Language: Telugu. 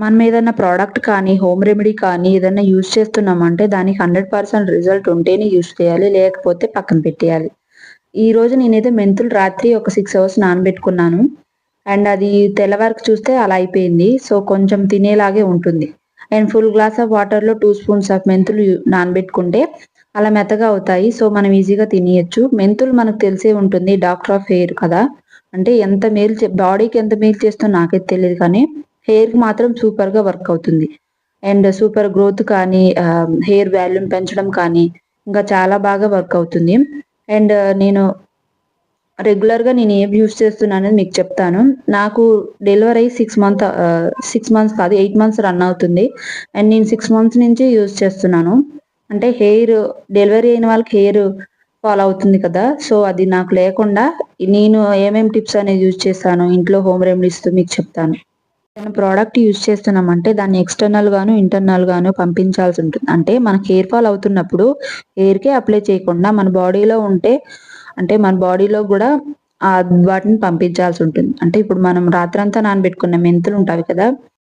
మనం ఏదైనా ప్రోడక్ట్ కానీ హోమ్ రెమెడీ కానీ ఏదైనా యూజ్ చేస్తున్నామంటే దానికి హండ్రెడ్ పర్సెంట్ రిజల్ట్ ఉంటేనే యూజ్ చేయాలి లేకపోతే పక్కన పెట్టేయాలి. ఈ రోజు నేనైతే మెంతులు రాత్రి ఒక సిక్స్ అవర్స్ నానబెట్టుకున్నాను. అండ్ అది తెల్లవారికి చూస్తే అలా అయిపోయింది. సో కొంచెం తినేలాగే ఉంటుంది. అండ్ ఫుల్ గ్లాస్ ఆఫ్ వాటర్లో టూ స్పూన్స్ ఆఫ్ మెంతులు నానబెట్టుకుంటే అలా మెత్తగా అవుతాయి. సో మనం ఈజీగా తినేయచ్చు. మెంతులు మనకు తెలిసే ఉంటుంది డాక్టర్ ఆఫ్ హెయిర్ కదా. అంటే ఎంత మేలు బాడీకి ఎంత మేలు చేస్తుందో నాకైతే తెలియదు కానీ హెయిర్కి మాత్రం సూపర్గా వర్క్ అవుతుంది. అండ్ సూపర్ గ్రోత్ కానీ హెయిర్ వాల్యూమ్ పెంచడం కానీ ఇంకా చాలా బాగా వర్క్ అవుతుంది. అండ్ నేను రెగ్యులర్గా నేను ఏం యూస్ చేస్తున్నాను అనేది మీకు చెప్తాను. నాకు డెలివరీ అయ్యి సిక్స్ మంత్ సిక్స్ మంత్స్ కాదు ఎయిట్ మంత్స్ రన్ అవుతుంది. అండ్ నేను సిక్స్ మంత్స్ నుంచి యూస్ చేస్తున్నాను. అంటే హెయిర్ డెలివరీ అయిన వాళ్ళకి హెయిర్ ఫాలో అవుతుంది కదా సో అది నాకు లేకుండా నేను ఏమేమి టిప్స్ అనేది యూజ్ చేస్తాను? ఇంట్లో హోమ్ రెమెడీస్ మీకు చెప్తాను. ఏదైనా ప్రోడక్ట్ యూజ్ చేస్తున్నామంటే దాన్ని ఎక్స్టర్నల్ గాను ఇంటర్నల్ గాను పంపించాల్సి ఉంటుంది. అంటే మనకి హెయిర్ ఫాల్ అవుతున్నప్పుడు హెయిర్కే అప్లై చేయకుండా మన బాడీలో ఉంటే అంటే మన బాడీలో కూడా ఆ వాటిని పంపించాల్సి ఉంటుంది. అంటే ఇప్పుడు మనం రాత్రంతా నానబెట్టుకున్న మెంతులు ఉంటాయి కదా